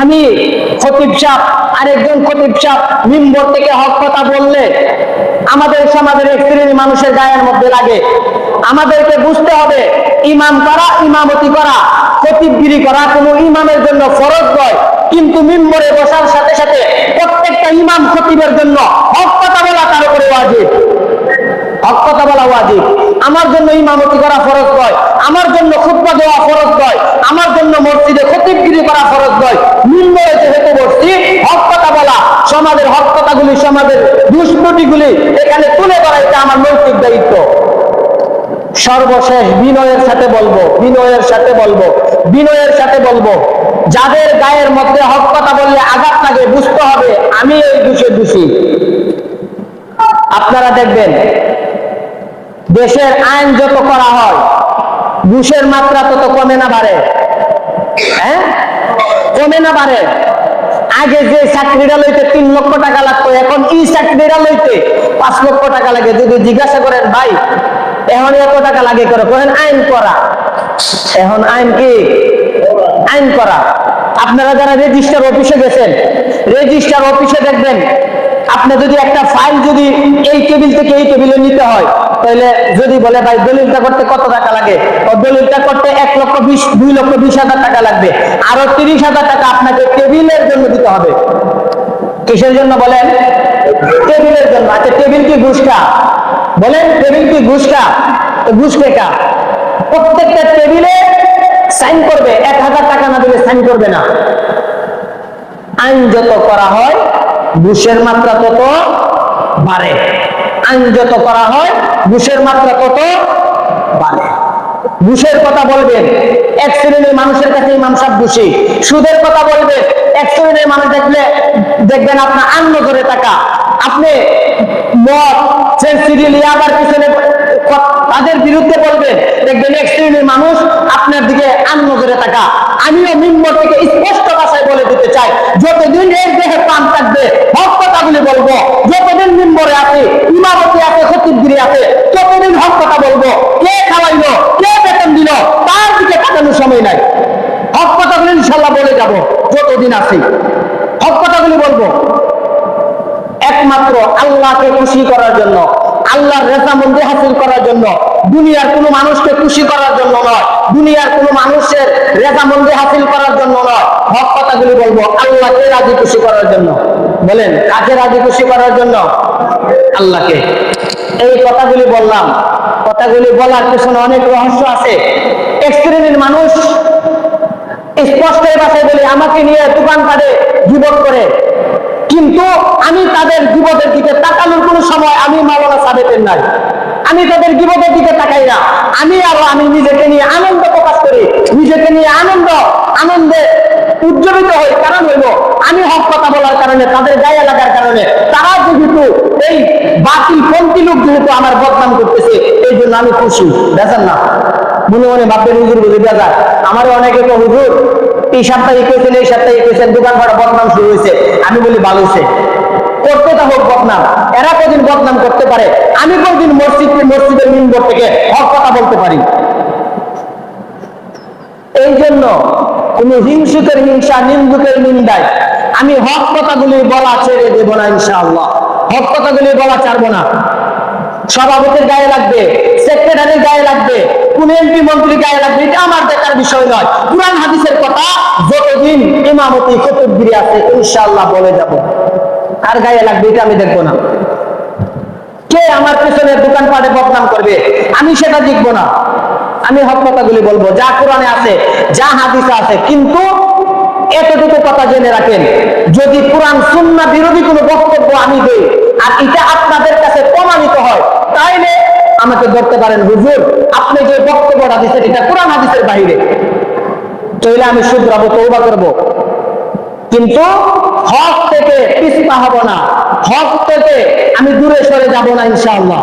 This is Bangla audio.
আমি খতিব সাহ, আরেকজন খতিব সাহ মিম্বর থেকে হক কথা বললে আমাদের সমাজের এক শ্রেণির মানুষের গায়ের মধ্যে লাগে। আমাদেরকে বুঝতে হবে, ইমাম করা, ইমামতি করা খতিবগিরি করা কোনো ইমামের জন্য ফরজ নয়। কিন্তু মিম্বরে বসার সাথে সাথে প্রত্যেকটা ইমাম খতিবের জন্য হক কথা বলা তার উপরে ওয়াজিব। হক কথা বলা ওয়াজিব। আমার জন্য ইমামতি করা ফরজ নয়। আমার জন্য খুতবা দেওয়া ফরজ নয়। আমার জন্য মসজিদে খতিবগিরি করা ফরজ নয়। মিম্বরে যেহেতু বসছি হক কথা বলা, সমাজের হক কথাগুলি, সমাজের দুষ্কৃতিগুলি এখানে তুলে ধরা এটা আমার নৈতিক দায়িত্ব। সর্বশেষ বিনয়ের সাথে বলব, বিনয়ের সাথে বলব, বিনয়ের সাথে বলব, যাদের গায়ের মধ্যে হক কথা বললে আঘাত লাগে, বুঝতে হবে, আমি এই দোষে দোষী। আপনারা দেখবেন দেশের আইন যত করা হয়, ঘুষের মাত্রা তত কমে না বাড়ে। হ্যাঁ? কমে না বাড়ে। আগে যে চাকরিটা লইতে তিন লক্ষ টাকা লাগতো, এখন ই চাকরিটা লইতে পাঁচ লক্ষ টাকা লাগে। যদি জিজ্ঞাসা করেন, ভাই, এখন এত টাকা লাগে করে করেন আইন করা। এখন আইন কি? আইন করা। আপনারা যারা রেজিস্টার অফিসে গেছেন রেজিস্টার অফিসে দেখবেন আপনি যদি একটা ফাইল যদি এই টেবিল থেকে এই টেবিলে নিতে হয়, তাহলে যদি বলে, ভাই, দলিলটা করতে কত টাকা লাগে? দলিলটা করতে এক লক্ষ বিশ, দুই লক্ষ বিশ হাজার টাকা লাগবে। আরও তিরিশ হাজার টাকা আপনাকে টেবিলের জন্য দিতে হবে। কিসের জন্য বলেন? টেবিলের জন্য। আচ্ছা টেবিল কি ঘুষকা বলেন টেবিল কি ঘুষকা তো ঘুষ কা? প্রত্যেকটা টেবিলে সাইন করবে। এক হাজার টাকা না দিলে সাইন করবে না। আইন যত করা হয় ঘুষের মাত্রা তত বাড়ে। আইন যত করা হয়, ঘুষের মাত্রা তত বাড়ে। ঘুষের কথা বলবেন, এক শ্রেণির মানুষের কাছে ইমাম সাহেব ঘুষি। সুদের কথা বলবেন, এক শ্রেণির মানুষ দেখলে দেখবেন আপনার আন্ন ধরে টাকা। আপনি মদ সেন্সিডিল আবার পিছনে তাদের বিরুদ্ধে বলবেন, দেখবেন এক শ্রেণির মানুষ দিকে আন্ন ধরে টাকা, আমিও মিম্বর থেকে স্পষ্ট ভাষায় বলে দিতে চাই, যতদিন এর দেহে প্রাণ থাকবে, হক কথাগুলি বলব, যতদিন মিম্বরে আছে ইমামতি আছে, খতিবগিরি আছে, ততদিন হক কথা বলব, কে খাওয়াইলো, কে বেতন দিল, তার দিকে কাটানোর সময় নাই। হক কথাগুলি ইনশাল্লাহ বলে যাব, যতদিন আছি। হক কথাগুলি বলব। একমাত্র আল্লাহকে খুশি করার জন্য, আল্লাহর রেজামন্দি হাসিল করার জন্য, দুনিয়ার কোনো মানুষকে খুশি করার জন্য নয়। দুনিয়ার কোনো মানুষের রেজামন্দি হাসিল করার জন্য নয় হক কথাগুলি বলব, আল্লাহকে রাজি খুশি করার জন্য। বলেন, কাকে রাজি খুশি করার জন্য? আল্লাহকে। এই কথাগুলি বললাম। কথাগুলি বলার পেছনে অনেক রহস্য আছে। এক শ্রেণির মানুষ স্পষ্ট ভাষায় বলি, আমাকে নিয়ে দোকানপাটে জীবন করে। কিন্তু আমি তাদের জীবনের দিকে তাকানোর কোনো সময় আমি মাওলানা সাবেতের নাই। আমি তাদের জীবনের দিকে তাকাই না। আমি আরও আমি নিজেকে নিয়ে আনন্দ নিজেকে নিয়ে আনন্দ, আনন্দে উজ্জীবিত হই কারণ হইল, আমি হক কথা বলার কারণে, তাদের গায়ে লাগার কারণে, তারা যেহেতু এই বাতিল পন্থী লোক যেহেতু আমার বদনাম করতেছে, এই জন্য আমি খুশি। দেখেন না। মনে মনে ভাববেন, হুজুর বুঝে দেওয়া আমারও অনেকে তো হুজুর, এই সপ্তাহে কেছেন, এই সপ্তাহে কেছেন দোকান ভাড়া বদনাম শুরু হয়েছে। আমি বলি, ভালো করতে তা হোক বদনাম। এরা কদিন বদনাম করতে পারে? আমি কোনদিন মসজিদ মসজিদের মিনবর থেকে হক কথা বলতে পারি? এই জন্য কোন হিংসুকের হিংসা, নিন্দুকের নিন্দায় আমি হক কথাগুলি বলা ছেড়ে দেব না, ইনশাআল্লাহ। হক কথাগুলি বলা ছাড়বো না। সভাপতির গায়ে লাগবে, সেক্রেটারির গায়ে লাগবে, কোন এমপি মন্ত্রীর গায়ে লাগবে, এটা আমার দেখার বিষয় নয়। কোরআন হাদিসের কথা যতদিন ইমামতি কতুবগিরি আছে, ইনশাআল্লাহ বলে যাব। কার গায়ে লাগবে এটা আমি দেখব না। কে আমার পেছনে দোকানপাটে বদনাম করবে, আমি সেটা দেখব না। আমি হক কথাগুলি বলব, যা কোরআনে আছে, যা হাদিসে আছে, কিন্তু এতটুকু কথা জেনে রাখেন, যদি কোরআন সুন্না বিরোধী কোনো বক্তব্য আমি দেই, আর এটা আপনাদের কাছে প্রমাণিত হয়, তাইলে আমাকে ধরতে পারেন, হুজুর, আপনি যে বক্তব্যটা দিচ্ছেন এটা কোরআন হাদিসের বাইরে। তাইলে আমি শুধরাবো তৌবা করব। কিন্তু হক থেকে পিছপা হব না, হক থেকে আমি দূরে সরে যাব না, ইনশাআল্লাহ।